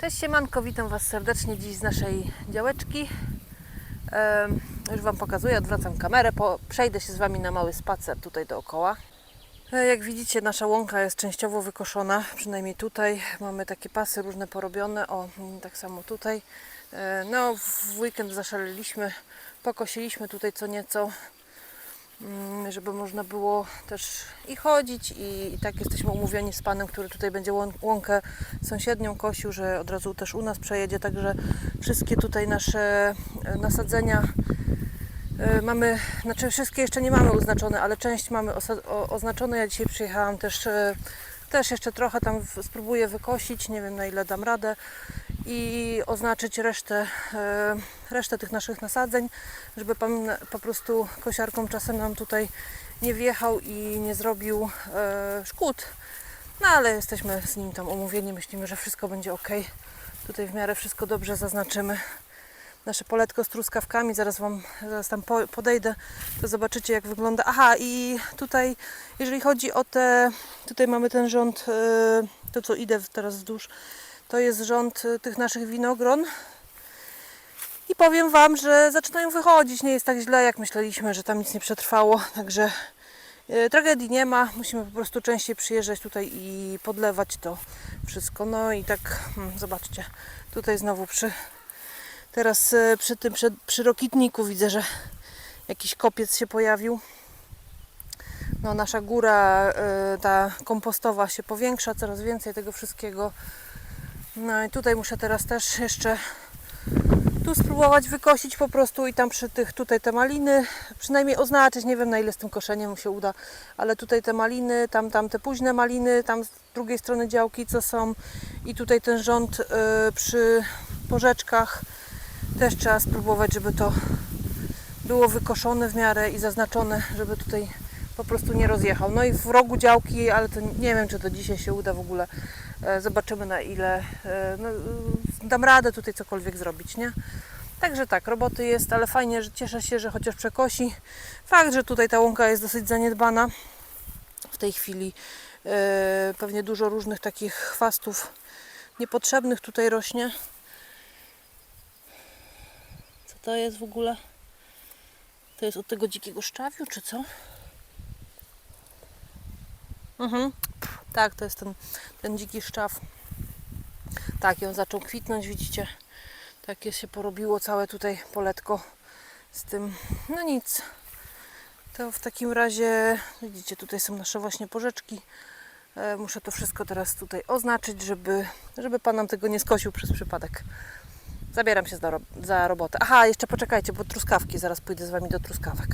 Cześć siemanko, witam Was serdecznie dziś z naszej działeczki. Już Wam pokazuję, odwracam kamerę, po, przejdę się z Wami na mały spacer tutaj dookoła. E, Jak widzicie, nasza łąka jest częściowo wykoszona, przynajmniej tutaj. Mamy takie pasy różne porobione, o, tak samo tutaj. E, No, w weekend zaszaleliśmy, pokosiliśmy tutaj co nieco, żeby można było też i chodzić i, i tak jesteśmy umówieni z panem, który tutaj będzie łą- łąkę sąsiednią kosił, że od razu też u nas przejedzie, także wszystkie tutaj nasze e, nasadzenia e, mamy, znaczy wszystkie jeszcze nie mamy oznaczone, ale część mamy oznaczone. Ja dzisiaj przyjechałam też, e, też jeszcze trochę tam spróbuję wykosić, nie wiem na ile dam radę i oznaczyć resztę, e, resztę tych naszych nasadzeń, żeby pan po prostu kosiarką czasem nam tutaj nie wjechał i nie zrobił e, szkód. No ale jesteśmy z nim tam umówieni, myślimy, że wszystko będzie ok. Tutaj w miarę wszystko dobrze zaznaczymy. Nasze poletko z truskawkami, zaraz Wam zaraz tam po- podejdę, to zobaczycie jak wygląda. Aha, i tutaj, jeżeli chodzi o te, tutaj mamy ten rząd, e, to co idę teraz wzdłuż, to jest rząd e, tych naszych winogron. I powiem Wam, że zaczynają wychodzić, nie jest tak źle jak myśleliśmy, że tam nic nie przetrwało, także E, Tragedii nie ma, musimy po prostu częściej przyjeżdżać tutaj i podlewać to wszystko. No i tak, hmm, zobaczcie, tutaj znowu przy, teraz e, przy tym, przy, przy rokitniku widzę, że jakiś kopiec się pojawił. No nasza góra, ta kompostowa się powiększa, coraz więcej tego wszystkiego. No i tutaj muszę teraz też jeszcze tu spróbować wykosić po prostu i tam przy tych tutaj te maliny, przynajmniej oznaczyć, nie wiem na ile z tym koszeniem się uda, ale tutaj te maliny, tam, tam te późne maliny, tam z drugiej strony działki co są. I tutaj ten rząd y, przy porzeczkach też trzeba spróbować, żeby to było wykoszone w miarę i zaznaczone, żeby tutaj po prostu nie rozjechał. No i w rogu działki, ale to nie wiem, czy to dzisiaj się uda w ogóle. E, Zobaczymy na ile e, no, y, dam radę tutaj cokolwiek zrobić, nie? Także tak, roboty jest, ale fajnie, że cieszę się, że chociaż przekosi. Fakt, że tutaj ta łąka jest dosyć zaniedbana. W tej chwili e, pewnie dużo różnych takich chwastów niepotrzebnych tutaj rośnie. Co to jest w ogóle? To jest od tego dzikiego szczawiu, czy co? Mhm. Tak, to jest ten, ten dziki szczaw. Tak, on zaczął kwitnąć, widzicie? Takie się porobiło całe tutaj poletko z tym. No nic. To w takim razie, widzicie, tutaj są nasze właśnie porzeczki. E, Muszę to wszystko teraz tutaj oznaczyć, żeby, żeby Pan nam tego nie skosił przez przypadek. Zabieram się za, za robotę. Aha, jeszcze poczekajcie, bo truskawki, zaraz pójdę z Wami do truskawek.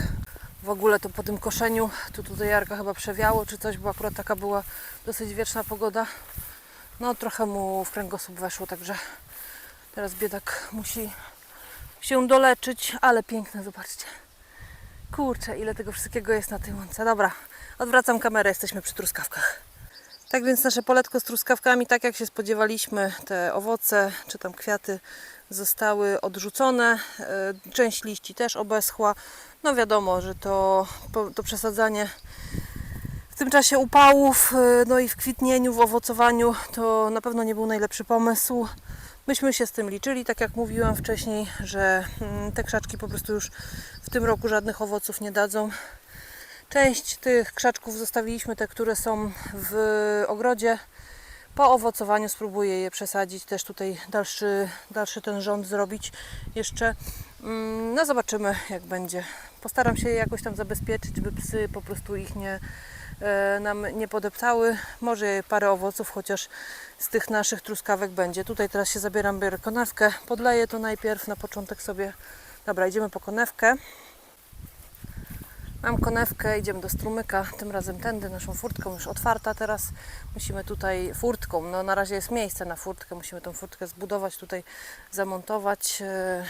W ogóle to po tym koszeniu, tu tutaj Jarka chyba przewiało czy coś, bo akurat taka była dosyć wieczna pogoda. No trochę mu w kręgosłup weszło, także teraz biedak musi się doleczyć, ale piękne, zobaczcie. Kurczę, ile tego wszystkiego jest na tej łące. Dobra, odwracam kamerę, jesteśmy przy truskawkach. Tak więc nasze poletko z truskawkami, tak jak się spodziewaliśmy, te owoce czy tam kwiaty zostały odrzucone. E, Część liści też obeschła. No wiadomo, że to, to przesadzanie w tym czasie upałów, e, no i w kwitnieniu, w owocowaniu to na pewno nie był najlepszy pomysł. Myśmy się z tym liczyli, tak jak mówiłam wcześniej, że mm, te krzaczki po prostu już w tym roku żadnych owoców nie dadzą. Część tych krzaczków zostawiliśmy, te, które są w ogrodzie. Po owocowaniu spróbuję je przesadzić, też tutaj dalszy, dalszy ten rząd zrobić jeszcze. Mm, No zobaczymy jak będzie. Postaram się je jakoś tam zabezpieczyć, by psy po prostu ich nie, e, nam nie podeptały. Może parę owoców chociaż z tych naszych truskawek będzie. Tutaj teraz się zabieram, biorę konewkę, podleję to najpierw na początek sobie. Dobra, idziemy po konewkę. Mam konewkę, idziemy do strumyka, tym razem tędy, naszą furtką już otwarta teraz. Musimy tutaj furtką, no na razie jest miejsce na furtkę, musimy tą furtkę zbudować, tutaj zamontować. E,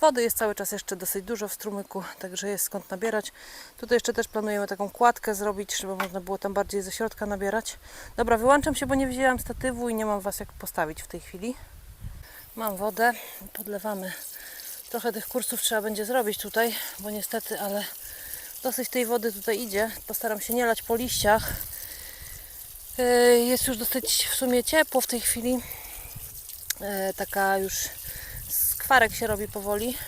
Wody jest cały czas jeszcze dosyć dużo w strumyku, także jest skąd nabierać. Tutaj jeszcze też planujemy taką kładkę zrobić, żeby można było tam bardziej ze środka nabierać. Dobra, wyłączam się, bo nie wzięłam statywu i nie mam Was jak postawić w tej chwili. Mam wodę, podlewamy. Trochę tych kursów trzeba będzie zrobić tutaj, bo niestety, ale dosyć tej wody tutaj idzie. Postaram się nie lać po liściach. Yy, Jest już dosyć w sumie ciepło w tej chwili. e, taka już skwarek się robi powoli,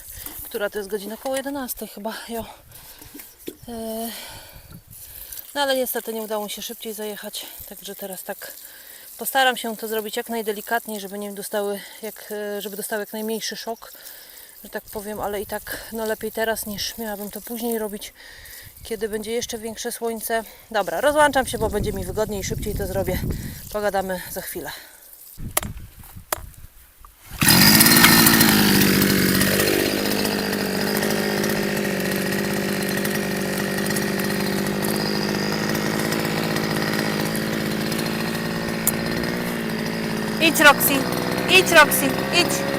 która to jest godzina około 11 chyba. Jo. E, no ale niestety nie udało mi się szybciej zajechać, także teraz tak postaram się to zrobić jak najdelikatniej, żeby nie dostały, jak, e, żeby dostały jak najmniejszy szok, że tak powiem, ale i tak no lepiej teraz niż miałabym to później robić, kiedy będzie jeszcze większe słońce. Dobra, rozłączam się, bo będzie mi wygodniej i szybciej to zrobię. Pogadamy za chwilę. Idź Roxy, idź Roxy, idź.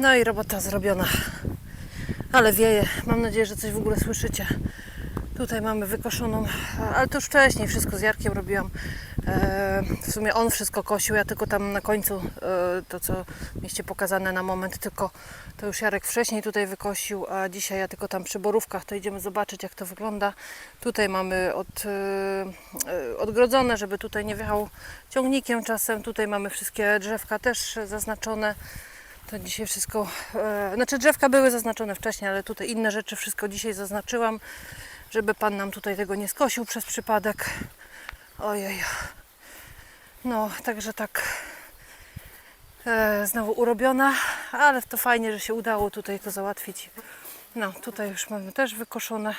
No i robota zrobiona. Ale wieje. Mam nadzieję, że coś w ogóle słyszycie. Tutaj mamy wykoszoną, ale to już wcześniej wszystko z Jarkiem robiłam. E, w sumie on wszystko kosił, ja tylko tam na końcu e, to, co mieliście pokazane na moment, tylko to już Jarek wcześniej tutaj wykosił, a dzisiaj ja tylko tam przy borówkach to idziemy zobaczyć, jak to wygląda. Tutaj mamy od, e, e, odgrodzone, żeby tutaj nie wjechał ciągnikiem czasem. Tutaj mamy wszystkie drzewka też zaznaczone. To dzisiaj wszystko, e, znaczy drzewka były zaznaczone wcześniej, ale tutaj inne rzeczy wszystko dzisiaj zaznaczyłam, żeby Pan nam tutaj tego nie skosił przez przypadek. Ojej. No, także tak e, znowu urobiona, ale to fajnie, że się udało tutaj to załatwić. No, tutaj już mamy też wykoszone.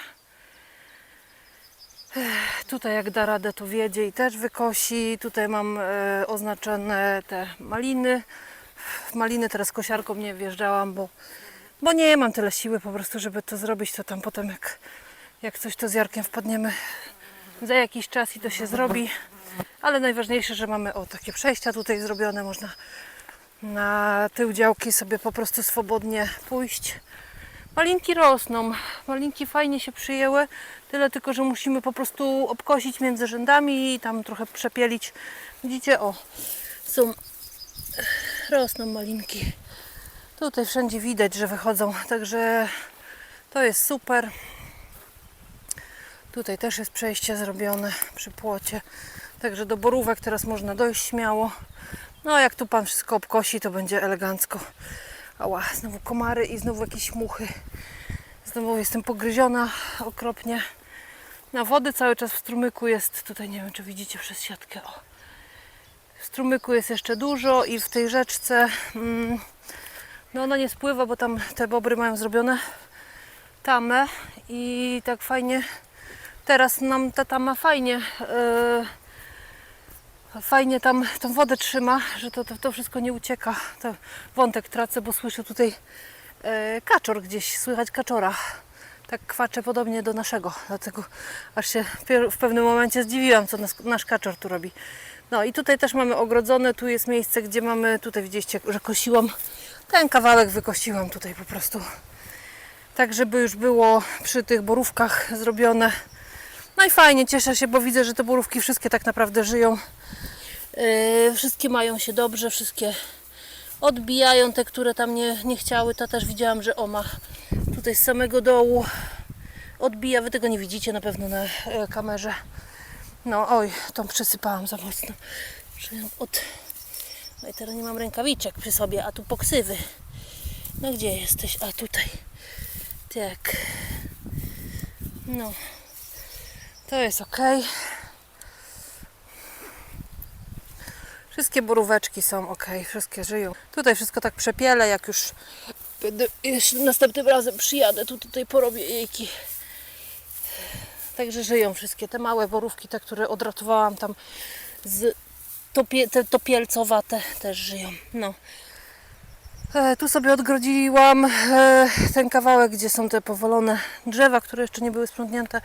Ech, Tutaj jak da radę to wiedzie i też wykosi. Tutaj mam e, oznaczone te maliny. W maliny teraz kosiarką nie wjeżdżałam, bo, bo nie mam tyle siły po prostu, żeby to zrobić. To tam potem jak, jak coś to z Jarkiem wpadniemy za jakiś czas i to się zrobi. Ale najważniejsze, że mamy o takie przejścia tutaj zrobione. Można na tył działki sobie po prostu swobodnie pójść. Malinki rosną, malinki fajnie się przyjęły, tyle tylko, że musimy po prostu obkosić między rzędami i tam trochę przepielić. Widzicie, o, są, rosną malinki. Tutaj wszędzie widać, że wychodzą, także to jest super. Tutaj też jest przejście zrobione przy płocie, także do borówek teraz można dojść śmiało. No jak tu Pan wszystko obkosi, to będzie elegancko. Ała, znowu komary i znowu jakieś muchy. Znowu jestem pogryziona okropnie. Na wody cały czas w strumyku jest, tutaj nie wiem czy widzicie przez siatkę. O. Strumyku jest jeszcze dużo i w tej rzeczce mm, no ona nie spływa, bo tam te bobry mają zrobione tamę i tak fajnie teraz nam ta tama fajnie yy, fajnie tam tą wodę trzyma, że to, to, to wszystko nie ucieka. To wątek tracę, bo słyszę tutaj e, kaczor gdzieś, słychać kaczora. Tak kwacze podobnie do naszego, dlatego aż się w pewnym momencie zdziwiłam, co nas, nasz kaczor tu robi. No i tutaj też mamy ogrodzone, tu jest miejsce, gdzie mamy, tutaj widzieliście, że kosiłam, ten kawałek wykosiłam tutaj po prostu. Tak, żeby już było przy tych borówkach zrobione. No i fajnie, cieszę się, bo widzę, że te borówki wszystkie tak naprawdę żyją. Yy, wszystkie mają się dobrze, wszystkie odbijają te, które tam nie, nie chciały. To też widziałam, że oma tutaj z samego dołu odbija. Wy tego nie widzicie na pewno na e, kamerze. No oj, tą przesypałam za mocno. Od... No i teraz nie mam rękawiczek przy sobie, a tu poksywy. No gdzie jesteś? A tutaj. Tak. No. To jest ok. Wszystkie boróweczki są ok, wszystkie żyją. Tutaj wszystko tak przepiele, jak już będę następnym razem przyjadę, tu tutaj porobię jejki. Także żyją wszystkie te małe borówki, te, które odratowałam tam z topie, te topielcowate też żyją. No. E, tu sobie odgrodziłam e, ten kawałek, gdzie są te powolone drzewa, które jeszcze nie były sprzątnięte.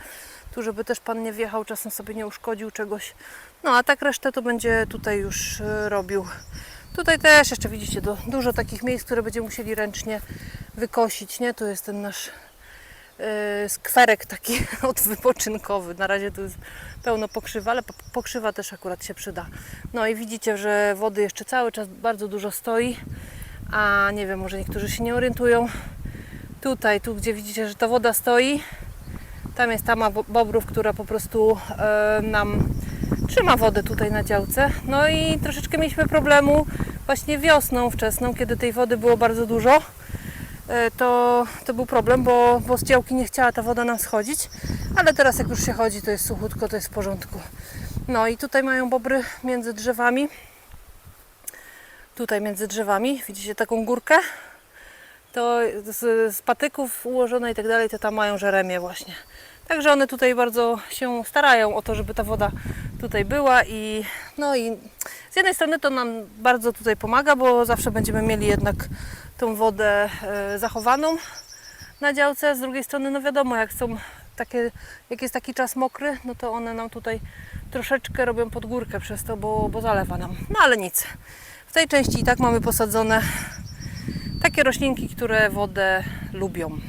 Tu, żeby też pan nie wjechał, czasem sobie nie uszkodził czegoś. No a tak resztę to będzie tutaj już e, robił. Tutaj też jeszcze widzicie do, dużo takich miejsc, które będziemy musieli ręcznie wykosić. Nie? Tu jest ten nasz skwerek taki odwypoczynkowy. Na razie tu jest pełno pokrzywa, ale po- pokrzywa też akurat się przyda. No i widzicie, że wody jeszcze cały czas bardzo dużo stoi, a nie wiem, może niektórzy się nie orientują. Tutaj, tu gdzie widzicie, że ta woda stoi, tam jest tama bo- bobrów, która po prostu e, nam trzyma wodę tutaj na działce. No i troszeczkę mieliśmy problemu właśnie wiosną wczesną, kiedy tej wody było bardzo dużo. E, To, to był problem, bo, bo z działki nie chciała ta woda nam schodzić, ale teraz jak już się chodzi, to jest suchutko, to jest w porządku. No i tutaj mają bobry między drzewami. Tutaj między drzewami, widzicie taką górkę? To z, z patyków ułożone i tak dalej, to tam mają żeremię właśnie. Także one tutaj bardzo się starają o to, żeby ta woda tutaj była i no i z jednej strony to nam bardzo tutaj pomaga, bo zawsze będziemy mieli jednak tą wodę e, zachowaną na działce, z drugiej strony no wiadomo, jak są takie, jak jest taki czas mokry, no to one nam tutaj troszeczkę robią podgórkę przez to, bo, bo zalewa nam. No ale nic. W tej części i tak mamy posadzone takie roślinki, które wodę lubią.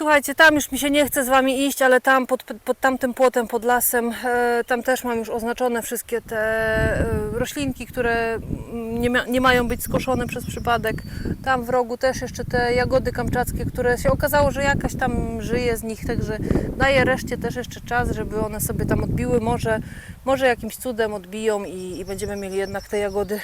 Słuchajcie, tam już mi się nie chce z Wami iść, ale tam pod, pod tamtym płotem, pod lasem, e, tam też mam już oznaczone wszystkie te e, roślinki, które nie, mia- nie mają być skoszone przez przypadek. Tam w rogu też jeszcze te jagody kamczackie, które się okazało, że jakaś tam żyje z nich, także daję reszcie też jeszcze czas, żeby one sobie tam odbiły. Może, może jakimś cudem odbiją i, i będziemy mieli jednak te jagody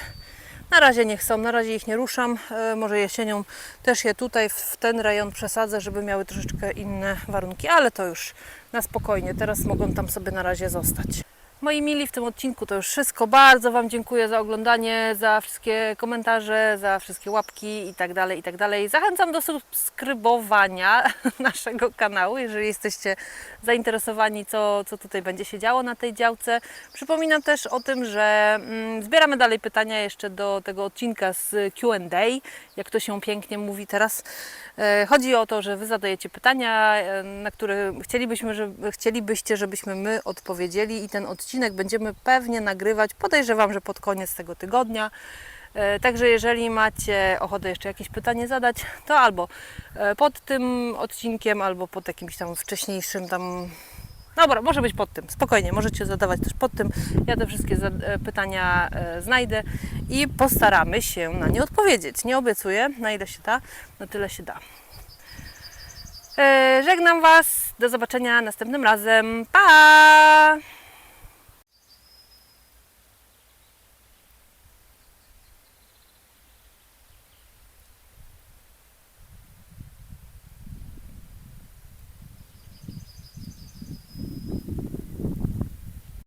na razie niech są, na razie ich nie ruszam. E, Może jesienią też je tutaj w ten rejon przesadzę, żeby miały troszeczkę inne warunki, ale to już na spokojnie. Teraz mogą tam sobie na razie zostać. Moi mili, w tym odcinku to już wszystko. Bardzo Wam dziękuję za oglądanie, za wszystkie komentarze, za wszystkie łapki i tak dalej, i tak. Zachęcam do subskrybowania naszego kanału, jeżeli jesteście zainteresowani, co, co tutaj będzie się działo na tej działce. Przypominam też o tym, że mm, zbieramy dalej pytania jeszcze do tego odcinka z Q&A, jak to się pięknie mówi teraz. E, Chodzi o to, że Wy zadajecie pytania, e, na które chcielibyśmy, żeby, chcielibyście, żebyśmy my odpowiedzieli i ten odcinek będziemy pewnie nagrywać, podejrzewam, że pod koniec tego tygodnia. E, Także jeżeli macie ochotę jeszcze jakieś pytanie zadać, to albo e, pod tym odcinkiem, albo pod jakimś tam wcześniejszym tam Dobra, może być pod tym. Spokojnie, możecie zadawać też pod tym. Ja te wszystkie e, pytania znajdę i postaramy się na nie odpowiedzieć. Nie obiecuję, na ile się da, na tyle się da. Żegnam Was. Do zobaczenia następnym razem. Pa!